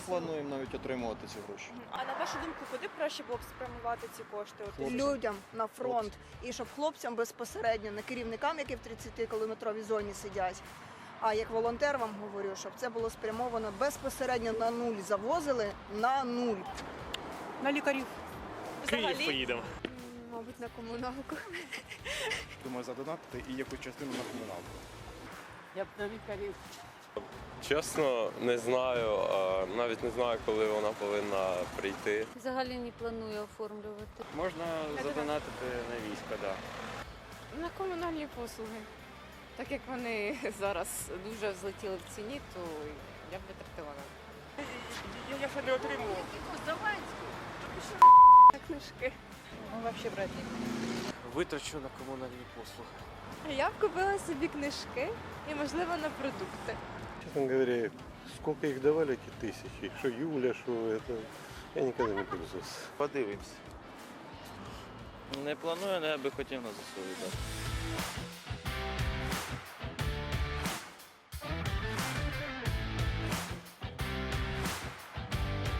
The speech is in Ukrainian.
плануємо навіть отримувати ці гроші. А на вашу думку, куди б краще було б спрямувати ці кошти? От, Хлопці. людям на фронт, і щоб хлопцям безпосередньо, не керівникам, які в 30-кілометровій зоні сидять. А як волонтер вам говорю, щоб це було спрямовано безпосередньо на нуль. Завозили на нуль. На лікарів. Взагалі, поїдемо. Мабуть, на комуналку. Думаю, задонатити і якусь частину на комуналку. Я б на лікарів. Чесно, не знаю. Навіть не знаю, коли вона повинна прийти. Взагалі не планую оформлювати. Можна задонатити на військо, так. На комунальні послуги. Так як вони зараз дуже злетіли в ціні, то я б витратила на Я ще не отримував. Книжки. Ну, взагалі брати Витрачу на комунальні послуги. Я б купила собі книжки і, можливо, на продукти. Честно говоря, сколько их давали, эти тысячи, что Юля, что это, я никогда не пользовался. Подивимось. Не планую, але я би хотів на ЗСУ віддати.